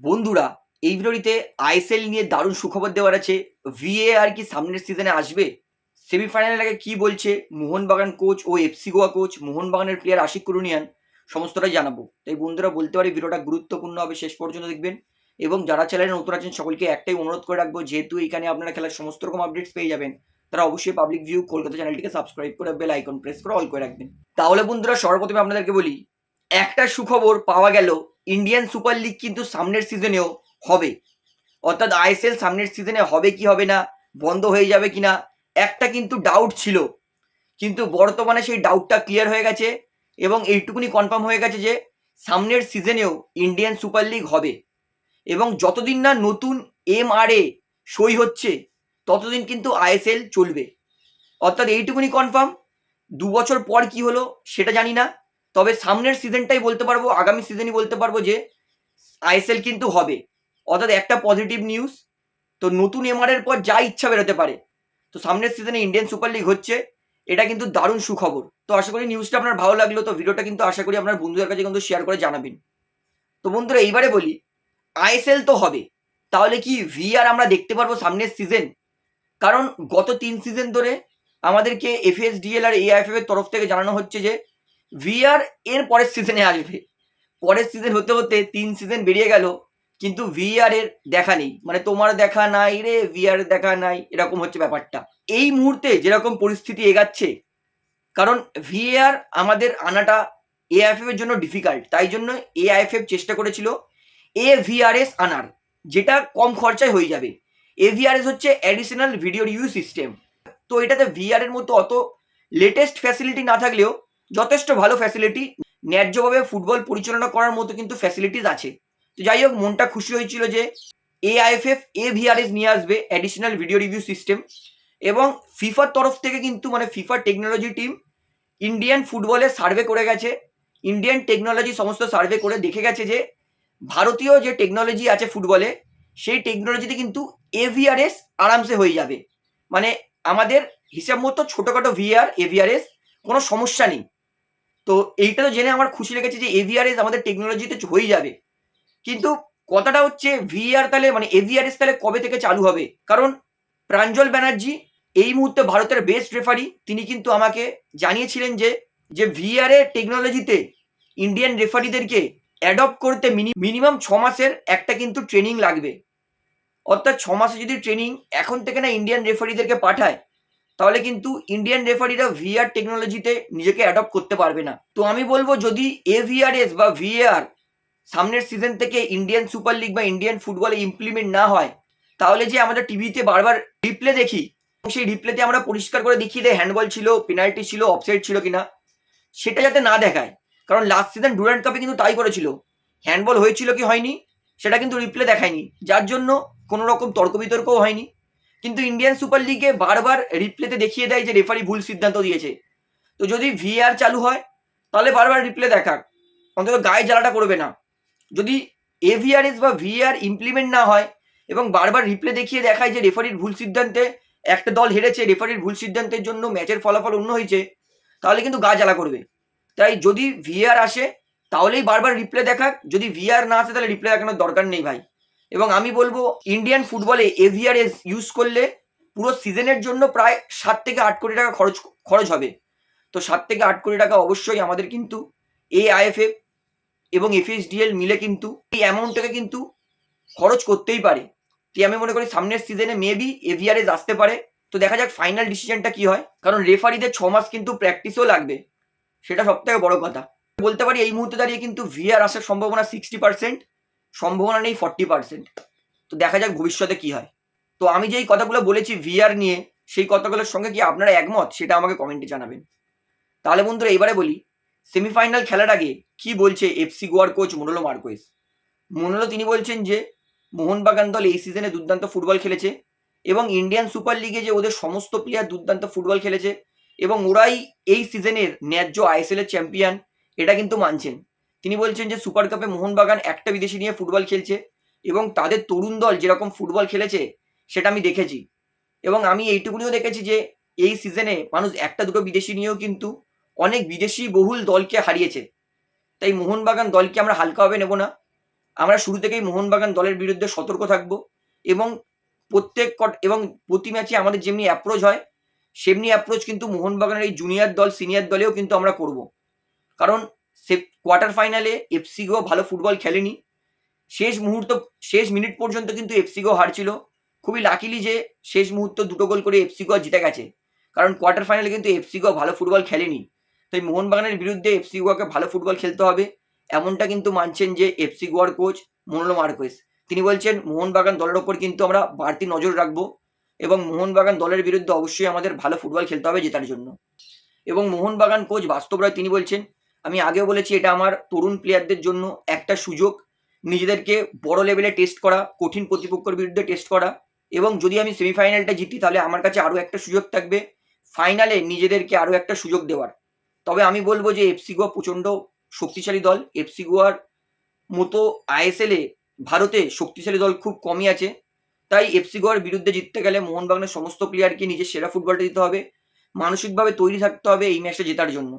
বন্ধুরা, এই ভিডিওটিতে আইএসএল নিয়ে দারুণ সুখবর দেওয়ার আছে। ভিএ আর কি সামনের সিজনে আসবে? সেমিফাইনালের আগে কি বলছে? মোহনবাগান কোচ ও এফসি গোয়া কোচ মোহনবাগানের প্লেয়ার আশিক কুরুনিয়ান, সমস্তটাই জানাব। তাই বন্ধুরা, বলতে পারি ভিডিওটা গুরুত্বপূর্ণ হবে, শেষ পর্যন্ত দেখবেন। এবং যারা চ্যানেলে নতুন আছেন, সকলকে একটাই অনুরোধ করে রাখব, যেহেতু এখানে আপনারা খেলার সমস্ত রকম আপডেটস পেয়ে যাবেন, তারা অবশ্যই পাবলিক ভিউ কলকাতা চ্যানেলটিকে সাবস্ক্রাইব করে বেল আইকন প্রেস করে অল করে রাখবেন। তাহলে বন্ধুরা, সর্বপ্রথমে আপনাদেরকে বলি, একটা সুখবর পাওয়া গেল ইন্ডিয়ান সুপার লিগ কিন্তু সামনের সিজনেও হবে। অর্থাৎ আইএসএল সামনের সিজনে হবে কি হবে না, বন্ধ হয়ে যাবে কিনা একটা কিন্তু ডাউট ছিল। কিন্তু বর্তমানে সেই ডাউটটা ক্লিয়ার হয়ে গেছে এবং এইটুকুনি কনফার্ম হয়ে গেছে যে সামনের সিজনেও ইন্ডিয়ান সুপার লিগ হবে। এবং যতদিন না নতুন এম আর এ সই হচ্ছে, ততদিন কিন্তু আইএসএল চলবে। অর্থাৎ এইটুকুনি কনফার্ম দু বছর পর কি হলো সেটা জানি না। তবে সামনের সিজনটাই বলতে পারব, আগামী সিজনই বলতে পারব যে আইএসএল কিন্তু হবে। অর্থাৎ একটা পজিটিভ নিউজ তো নতুন এমআর এর পর যা ইচ্ছা বেরোতে পারে। তো সামনের সিজনে ইন্ডিয়ান সুপার লিগ হচ্ছে, এটা কিন্তু দারুণ সুখবর। তো আশা করি নিউজটা আপনার ভালো লাগল, তো ভিডিওটা কিন্তু আশা করি আপনার বন্ধুদের কাছে কিন্তু শেয়ার করে জানাবেন। তো বন্ধুরা, এইবারে বলি আইএসএল তো হবে, তাহলে কি ভিআর আমরা দেখতে পারব সামনের সিজন কারণ গত তিন সিজন ধরে আমাদেরকে এফএসডিএল আর এআইএফএফ এর তরফ থেকে জানানো হচ্ছে যে ভিআর এর পরের সিজনে আসবে। পরের সিজন হতে হতে তিন সিজন বেরিয়ে গেল, কিন্তু ভিআর এর দেখা নেই। মানে তোমার দেখা নাই রে ভিআর দেখা নাই, এরকম হচ্ছে ব্যাপারটা। এই মুহূর্তে যেরকম পরিস্থিতি এগাচ্ছে, কারণ ভিআর আমাদের আনাটা এআইএফএফ এর জন্য ডিফিকাল্ট তাই জন্য এআইএফএফ চেষ্টা করেছিল এ ভিআরএস আনার, যেটা কম খরচায় হয়ে যাবে। এভিআরএস হচ্ছে অ্যাডিশনাল ভিডিও রিভিউ সিস্টেম তো এটাতে ভিআর এর মতো অত লেটেস্ট ফ্যাসিলিটি না থাকলেও যথেষ্ট ভালো ফ্যাসিলিটি ন্যায্যভাবে ফুটবল পরিচালনা করার মতো কিন্তু ফ্যাসিলিটিস আছে। তো যাই হোক, মনটা খুশি হয়েছিল যে এআইএফএফ এ ভিআরএস নিয়ে আসবে অ্যাডিশনাল ভিডিও রিভিউ সিস্টেম এবং ফিফার তরফ থেকে কিন্তু মানে ফিফার টেকনোলজি টিম ইন্ডিয়ান ফুটবলে সার্ভে করে গেছে। ইন্ডিয়ান টেকনোলজি সমস্ত সার্ভে করে দেখে গেছে যে ভারতীয় যে টেকনোলজি আছে ফুটবলে সেই টেকনোলজিতে কিন্তু এভিআরএস আরামসে হয়ে যাবে। মানে আমাদের হিসাব মতো ছোটোখাটো ভিআর এভিআরএস কোনো সমস্যা নেই। তো এইটা তো জেনে আমার খুশি লেগেছে যে এভিআরএস আমাদের টেকনোলজিতে হয়ে যাবে। কিন্তু কথাটা হচ্ছে ভিআর তাহলে মানে এভিআরএস তাহলে কবে থেকে চালু হবে? কারণ প্রাঞ্জল ব্যানার্জি এই মুহূর্তে ভারতের বেস্ট রেফারি তিনি কিন্তু আমাকে জানিয়েছিলেন যে যে ভিআর এর টেকনোলজিতে ইন্ডিয়ান রেফারিদেরকে অ্যাডপ্ট করতে মিনিমাম ছ মাসের একটা কিন্তু ট্রেনিং লাগবে। অর্থাৎ ছ মাসে যদি ট্রেনিং এখন থেকে না ইন্ডিয়ান রেফারিদেরকে পাঠায় তাহলে কিন্তু ইন্ডিয়ান রেফারিরা ভিআর টেকনোলজিতে নিজেকে অ্যাডপ্ট করতে পারবে না। তো আমি বলব, যদি এভিআরএস বা ভিএআর সামনের সিজন থেকে ইন্ডিয়ান সুপার লিগ বা ইন্ডিয়ান ফুটবলে ইমপ্লিমেন্ট না হয়, তাহলে যে আমরা টিভিতে বারবার রিপ্লে দেখি সেই রিপ্লেতে আমরা পরিষ্কার করে দেখি যে হ্যান্ডবল ছিল পেনাল্টি ছিল অফসাইড ছিল কিনা, সেটা যাতে না দেখায়। কারণ লাস্ট সিজন ডুরান্ট কাপে কিন্তু তাই করেছিল। হ্যান্ডবল হয়েছিল কি হয়নি, সেটা কিন্তু রিপ্লে দেখায়নি। যার জন্য কোনো রকম তর্ক বিতর্কও হয়নি। কিন্তু ইন্ডিয়ান সুপার লিগে বারবার রিপ্লেতে দেখিয়ে দেয় যে রেফারি ভুল সিদ্ধান্ত দিয়েছে। তো যদি ভিআর চালু হয়, তাহলে বারবার রিপ্লে দেখাক। অন্তত গায়ে জ্বালাটা করবে না। যদি এভিআরএস বা ভিআর ইমপ্লিমেন্ট না হয় এবং বারবার রিপ্লে দেখিয়ে দেখায় যে রেফারির ভুল সিদ্ধান্তে একটা দল হেরেছে রেফারির ভুল সিদ্ধান্তের জন্য ম্যাচের ফলাফল অন্য হয়েছে, তাহলে কিন্তু গা জ্বালা করবে। তাই যদি ভিআর আসে, তাহলেই বারবার রিপ্লে দেখাক। যদি ভিআর না আসে, তাহলে রিপ্লে দেখানোর দরকার নেই ভাই। এবং আমি বলব ইন্ডিয়ান ফুটবলে এভিআরএস ইউজ করলে পুরো সিজনের জন্য প্রায় সাত থেকে আট কোটি টাকা খরচ খরচ হবে। তো সাত থেকে আট কোটি টাকা অবশ্যই আমাদের কিন্তু এ এআইএফএফ এবং এফএসডিএল মিলে কিন্তু এই অ্যামাউন্টটাকে কিন্তু খরচ করতেই পারে। তাই আমি মনে করি সামনের সিজনে মেবি এভিআরএস আসতে পারে। তো দেখা যাক ফাইনাল ডিসিশনটা কি হয়। কারণ রেফারিদের ছ মাস কিন্তু প্র্যাকটিসও লাগবে। সেটা সব থেকে বড় কথা। বলতে পারি এই মুহূর্তে দাঁড়িয়ে কিন্তু ভিআর আসার সম্ভাবনা সিক্সটি পার্সেন্ট সম্ভাবনা নেই ফর্টি পার্সেন্ট তো দেখা যাক ভবিষ্যতে কি হয়। তো আমি যেই কথাগুলো বলেছি ভিআর নিয়ে, সেই কথাগুলোর সঙ্গে কি আপনারা একমত? সেটা আমাকে কমেন্টে জানাবেন। তাহলে বন্ধুরা, এবারে বলি সেমিফাইনাল খেলার আগে কি বলছে এফসি গোয়ার কোচ মনোলো মার্কোয়েস মনোলো তিনি বলছেন যে, মোহনবাগান দল এই সিজনে দুর্দান্ত ফুটবল খেলেছে এবং ইন্ডিয়ান সুপার লিগে যে ওদের সমস্ত প্লেয়ার দুর্দান্ত ফুটবল খেলেছে এবং ওরাই এই সিজনের ন্যায্য আইএসএল এর চ্যাম্পিয়ন এটা কিন্তু মানছেন। তিনি বলছেন যে সুপার কাপে মোহনবাগান একটা বিদেশি নিয়ে ফুটবল খেলছে এবং তাদের তরুণ দল যেরকম ফুটবল খেলেছে, সেটা আমি দেখেছি। এবং আমি এইটুকুনিও দেখেছি যে এই সিজনে মানুষ একটা দুটো বিদেশি নিয়েও কিন্তু অনেক বিদেশি বহুল দলকে হারিয়েছে। তাই মোহনবাগান দলকে আমরা হালকাভাবে নেব না। আমরা শুরু থেকেই মোহনবাগান দলের বিরুদ্ধে সতর্ক থাকব এবং প্রত্যেক কট এবং প্রতি ম্যাচে আমাদের যেমনি অ্যাপ্রোচ হয়, সেমনি অ্যাপ্রোচ কিন্তু মোহনবাগানের এই জুনিয়র দল সিনিয়র দলেও কিন্তু আমরা করব। কারণ সে কোয়ার্টার ফাইনালে এফসিগো ভালো ফুটবল খেলেনি। শেষ মুহূর্ত, শেষ মিনিট পর্যন্ত কিন্তু এফসিগো হারছিল। খুবই লাকিলি যে শেষ মুহূর্ত দুটো গোল করে এফসি গো জিতে গেছে। কারণ কোয়ার্টার ফাইনালে কিন্তু এফসিগো ভালো ফুটবল খেলেনি। তাই মোহনবাগানের বিরুদ্ধে এফসি গোয়াকে ভালো ফুটবল খেলতে হবে। এমনটা কিন্তু মানছেন যে এফসি গোয়ার কোচ মনোলো মার্কোয়েস তিনি বলছেন, মোহনবাগান দলের ওপর কিন্তু আমরা বাড়তি নজর রাখব এবং মোহনবাগান দলের বিরুদ্ধে অবশ্যই আমাদের ভালো ফুটবল খেলতে হবে জেতার জন্য। এবং মোহনবাগান কোচ বাস্তব রায় তিনি বলছেন আমি আগেও বলেছি, এটা আমার তরুণ প্লেয়ারদের জন্য একটা সুযোগ। নিজেদেরকে বড় লেভেলে টেস্ট করা, কঠিন প্রতিপক্ষের বিরুদ্ধে টেস্ট করা এবং যদি আমি সেমিফাইনালটা জিতি, তাহলে আমার কাছে আরও একটা সুযোগ থাকবে। ফাইনালে নিজেদেরকে আরও একটা সুযোগ দেওয়ার। তবে আমি বলব যে এফসি গোয়া প্রচণ্ড শক্তিশালী দল। এফসি গোয়ার মতো আইএসএলে ভারতে শক্তিশালী দল খুব কমই আছে। তাই এফসি গোয়ার বিরুদ্ধে জিততে গেলে মোহনবাগানের সমস্ত প্লেয়ারকে নিজের সেরা ফুটবলটা দিতে হবে। মানসিকভাবে তৈরি থাকতে হবে এই ম্যাচটা জেতার জন্য।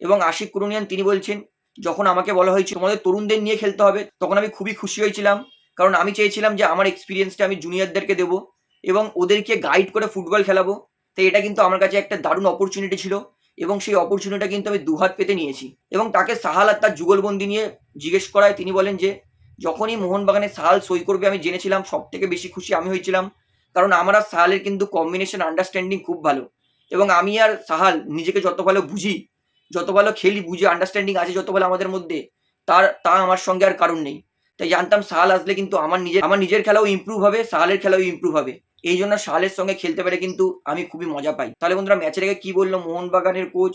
এবং আশিক কুরুনিয়ান তিনি বলছেন, যখন আমাকে বলা হয়েছিল তোমাদের তরুণদের নিয়ে খেলতে হবে, তখন আমি খুবই খুশি হয়েছিলাম। কারণ আমি চেয়েছিলাম যে আমার এক্সপিরিয়েন্সটা আমি জুনিয়রদেরকে দেবো এবং ওদেরকে গাইড করে ফুটবল খেলাবো। তাই এটা কিন্তু আমার কাছে একটা দারুণ অপরচুনিটি ছিল এবং সেই অপরচুনিটিটা কিন্তু আমি দুহাত পেতে নিয়েছি। এবং তাকে সাহাল আর তার যুগলবন্দি নিয়ে জিজ্ঞেস করায় তিনি বলেন যে, যখনই মোহনবাগানে সাহাল সই করবে আমি জেনেছিলাম সব থেকে বেশি খুশি আমি হয়েছিলাম। কারণ আমার আর সাহালের কিন্তু কম্বিনেশন আন্ডারস্ট্যান্ডিং খুব ভালো। এবং আমি আর সাহাল নিজেকে যত ভালো বুঝি যত ভালো খেলি বুঝে আন্ডারস্ট্যান্ডিং আছে যত ভালো আমাদের মধ্যে, তার, তা আমার সঙ্গে আর কারণ নেই। তাই জানতাম সাহাল আসলে কিন্তু আমার নিজের আমার নিজের খেলাও ইম্প্রুভ হবে, সাহালের খেলাও ইম্প্রুভ হবে। এই জন্য সাহালের সঙ্গে খেলতে পেরে কিন্তু আমি খুবই মজা পাই। তাহলে বন্ধুরা ম্যাচের আগে কি বলল মোহনবাগানের কোচ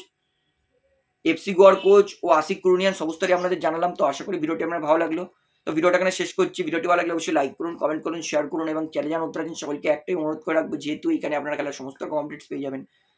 এফসি গোয়ার কোচ ও আশিক কুরুনিয়ান সমস্তটাই আপনাদের জানালাম। তো আশা করি ভিডিওটি আপনার ভালো লাগল। তো ভিডিওটা এখানে শেষ করছি। ভিডিওটি ভালো লাগলে অবশ্যই লাইক করুন কমেন্ট করুন শেয়ার করুন এবং চ্যানেল জান উত্তরাখণ্ড সকলকে একটাই অনুরোধ করে রাখব, যেহেতু এখানে আপনারা খেলার সমস্ত কমপ্লিটস পেয়ে যাবেন।